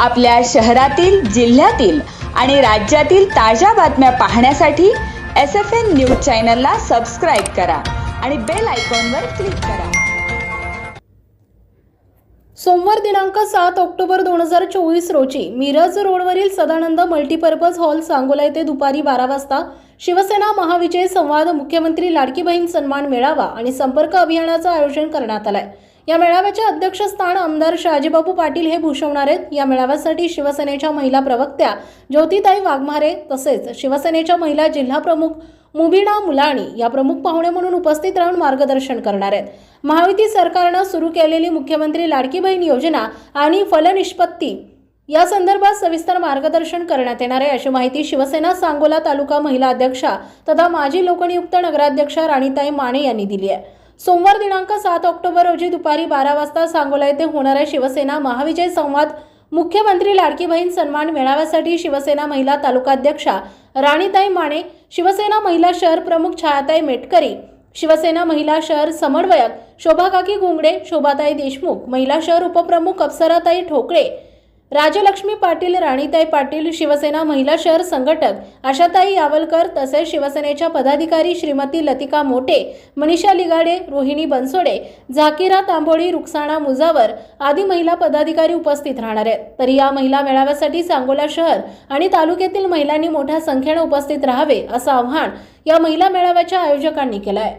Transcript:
आपल्या शहरातील जिल्ह्यातील आणि राज्यातील ताज्या बातम्या पाहण्यासाठी एस एफ एन न्यूज चॅनलला सबस्क्राईब करा आणि बेल आयकॉनवर क्लिक करा. सोमवार दिनांक सात ऑक्टोबर दोन हजार चोवीस रोजी मिरज रोडवरील सदानंद मल्टीपर्पज हॉल सांगोला येथे दुपारी बारा वाजता शिवसेना महाविजय संवाद मुख्यमंत्री लाडकी बहीण सन्मान मेळावा आणि संपर्क अभियानाचं आयोजन करण्यात आलंय. या मेळाव्याचे अध्यक्षस्थान आमदार शहाजीबाबू पाटील हे भूषवणार आहेत. या मेळाव्यासाठी शिवसेनेच्या महिला प्रवक्त्या ज्योतिताई वाघमारे तसेच शिवसेनेच्या महिला जिल्हा प्रमुख मुबिना मुलाणी या प्रमुख पाहुणे म्हणून उपस्थित राहून मार्गदर्शन करणार आहेत. महायुती सरकारनं सुरू केलेली मुख्यमंत्री लाडकी बहीण योजना आणि फलनिष्पत्ती या संदर्भात सविस्तर मार्गदर्शन करण्यात येणार आहे. अशी माहिती शिवसेना सांगोला तालुका महिला अध्यक्षा तथा माजी लोकनियुक्त नगराध्यक्षा राणीताई माने यांनी दिली आहे. सोमवार दिनांक सात ऑक्टोबर रोजी दुपारी बारा वाजता सांगोला येथे होणाऱ्या शिवसेना महाविजय संवाद. मुख्यमंत्री लाडकी बहीण सन्मान मेळाव्यासाठी शिवसेना महिला तालुकाध्यक्षा राणीताई माने शिवसेना महिला शहर प्रमुख छायाताई मेटकरी शिवसेना महिला शहर समन्वयक शोभाकाकी गुंगडे शोभाताई देशमुख महिला शहर उपप्रमुख अप्सराताई ठोकळे राजलक्ष्मी पाटील राणीताई पाटील शिवसेना महिला शहर संघटक आशाताई यावलकर तसेच शिवसेनेच्या पदाधिकारी श्रीमती लतिका मोटे मनीषा लिगाडे रोहिणी बनसोडे झाकिरा तांबोळी रुक्साणा मुजावर आदी महिला पदाधिकारी उपस्थित राहणार आहेत. तर या महिला मेळाव्यासाठी सांगोला शहर आणि तालुक्यातील महिलांनी मोठ्या संख्येने उपस्थित राहावे असं आव्हान या महिला मेळाव्याच्या आयोजकांनी केलं आहे.